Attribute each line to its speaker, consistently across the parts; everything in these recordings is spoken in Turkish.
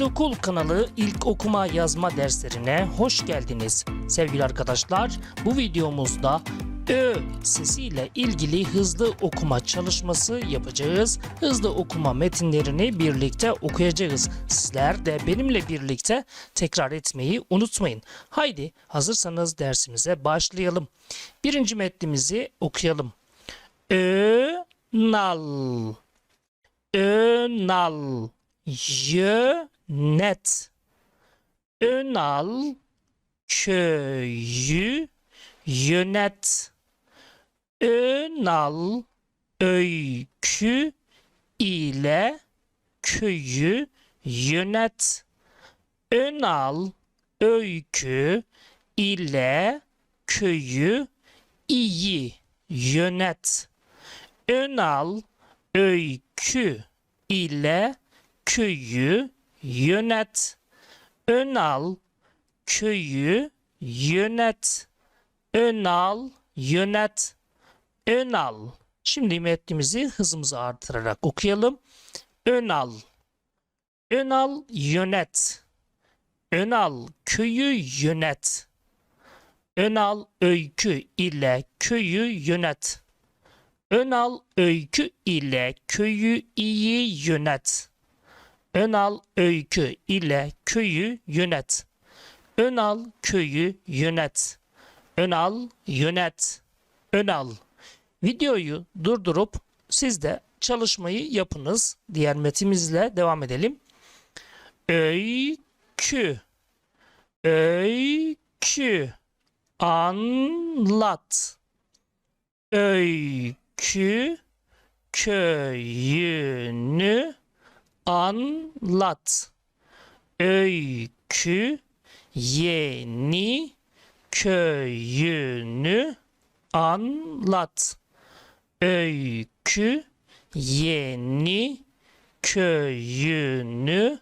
Speaker 1: Okul kanalı ilk okuma yazma derslerine hoş geldiniz. Sevgili arkadaşlar bu videomuzda Ö sesiyle ilgili hızlı okuma çalışması yapacağız. Hızlı okuma metinlerini birlikte okuyacağız. Sizler de benimle birlikte tekrar etmeyi unutmayın. Haydi hazırsanız dersimize başlayalım. Birinci metnimizi okuyalım. Ö nal Önal Yönet Önal Köyü Yönet. Önal Öykü ile Köyü Yönet. Önal Öykü ile Köyü iyi yönet. Önal öykü ile köyü yönet. Önal köyü yönet. Önal yönet. Önal. Şimdi metnimizi hızımızı artırarak okuyalım. Önal. Önal yönet. Önal köyü yönet. Önal öykü ile köyü yönet. Önal öykü ile köyü iyi yönet. Önal öykü ile köyü yönet. Önal köyü yönet. Önal yönet. Önal. Videoyu durdurup siz de çalışmayı yapınız. Diğer metimizle devam edelim. Öykü. Öykü. Anlat. Öykü köyünü anlat. Öykü yeni köyünü anlat. Öykü yeni köyünü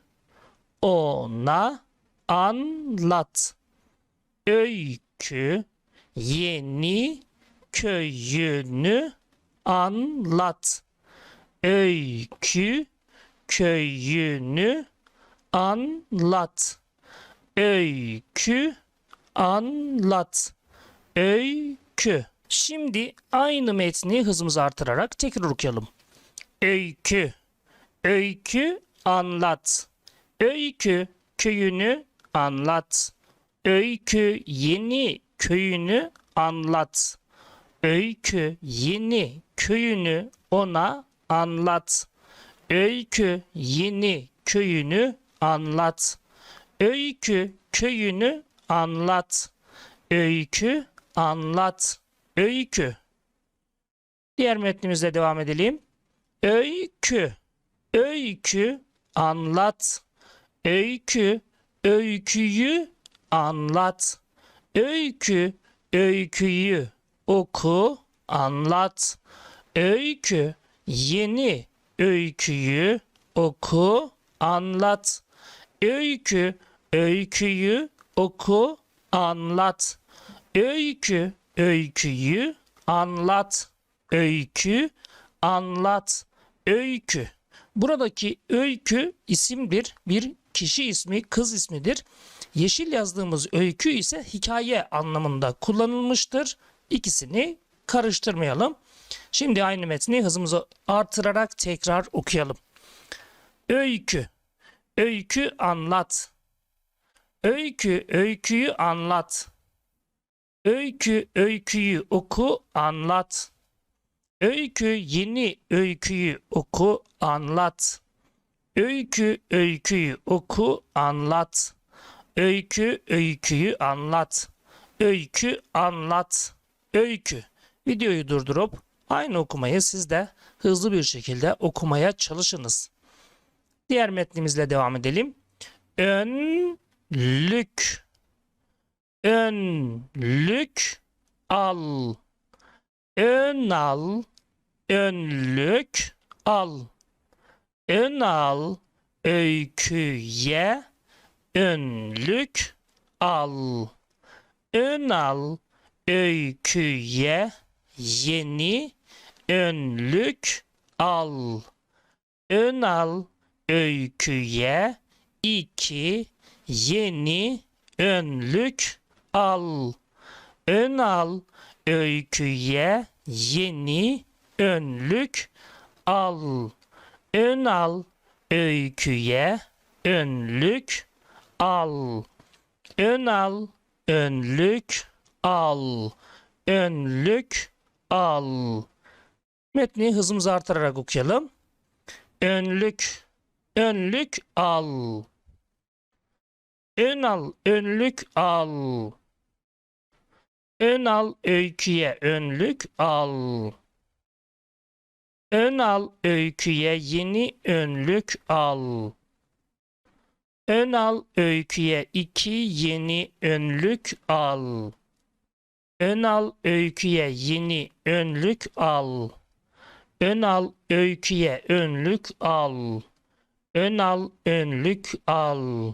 Speaker 1: ona anlat. Öykü yeni köyünü anlat. Öykü köyünü anlat. Öykü anlat. Öykü. Şimdi aynı metni hızımızı artırarak tekrar okuyalım. Öykü. Öykü anlat. Öykü köyünü anlat. Öykü yeni köyünü anlat. Öykü yeni köyünü ona anlat. Öykü yeni köyünü anlat. Öykü köyünü anlat. Öykü anlat. Öykü. Diğer metnimizle devam edelim. Öykü. Öykü anlat. Öykü öyküyü anlat. Öykü öyküyü oku, anlat. Öykü yeni öyküyü oku, anlat. Öykü öyküyü oku, anlat. Öykü öyküyü anlat. Öykü anlat. Öykü. Buradaki öykü isimdir. Bir kişi ismi, kız ismidir. Yeşil yazdığımız öykü ise hikaye anlamında kullanılmıştır. İkisini karıştırmayalım. Şimdi aynı metni hızımızı artırarak tekrar okuyalım. Öykü. Öykü anlat. Öykü öyküyü anlat. Öykü öyküyü oku anlat. Öykü yeni öyküyü oku anlat. Öykü öyküyü oku anlat. Öykü öyküyü anlat. Öykü anlat. Öykü. Videoyu durdurup aynı okumayı siz de hızlı bir şekilde okumaya çalışınız. Diğer metnimizle devam edelim. Önlük. Önlük al. Ön al. Önlük al. Ön al. Öyküye önlük al. Ön al öyküye yeni önlük al. Ön al öyküye 2 yeni önlük al. Ön al öyküye yeni önlük al. Ön al öyküye önlük al. Ön al önlük al. Önlük al. Metni hızımızı artırarak okuyalım. Önlük, önlük al. Ön al, önlük al. Ön al, öyküye önlük al. Ön al, öyküye yeni önlük al. Ön al, öyküye iki yeni önlük al. Ön al, öyküye yeni önlük al. Ön al, öyküye önlük al. Ön al, önlük al.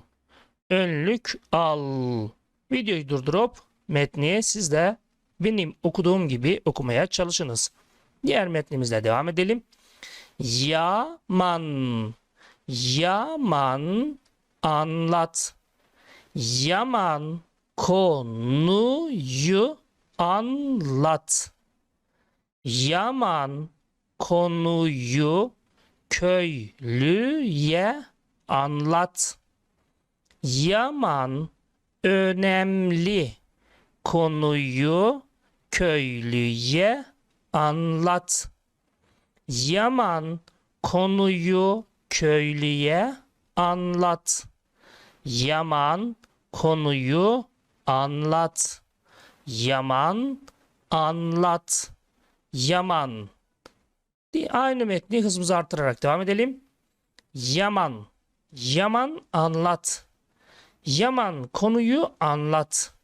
Speaker 1: Önlük al. Videoyu durdurup metni siz de benim okuduğum gibi okumaya çalışınız. Diğer metnimizle devam edelim. Yaman. Yaman anlat. Yaman konuyu anlat. Yaman konuyu köylüye anlat. Yaman önemli konuyu köylüye anlat. Yaman konuyu köylüye anlat. Yaman konuyu anlat. Yaman anlat. Yaman. Aynı metni hızımızı artırarak devam edelim. Yaman. Yaman anlat. Yaman konuyu anlat.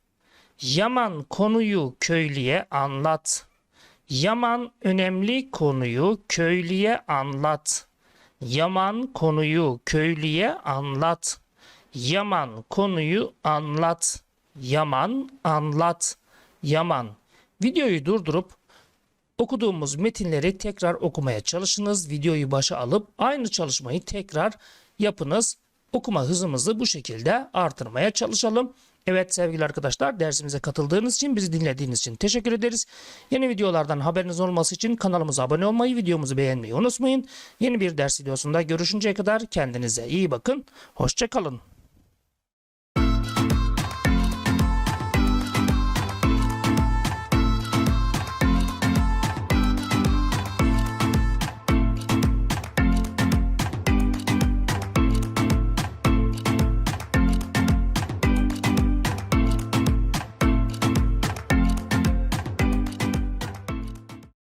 Speaker 1: Yaman konuyu köylüye anlat. Yaman önemli konuyu köylüye anlat. Yaman konuyu köylüye anlat. Yaman konuyu anlat. Yaman anlat. Yaman. Videoyu durdurup okuduğumuz metinleri tekrar okumaya çalışınız. Videoyu başa alıp aynı çalışmayı tekrar yapınız. Okuma hızımızı bu şekilde artırmaya çalışalım. Evet sevgili arkadaşlar dersimize katıldığınız için bizi dinlediğiniz için teşekkür ederiz. Yeni videolardan haberiniz olması için kanalımıza abone olmayı, videomuzu beğenmeyi unutmayın. Yeni bir ders videosunda görüşünceye kadar kendinize iyi bakın. Hoşçakalın.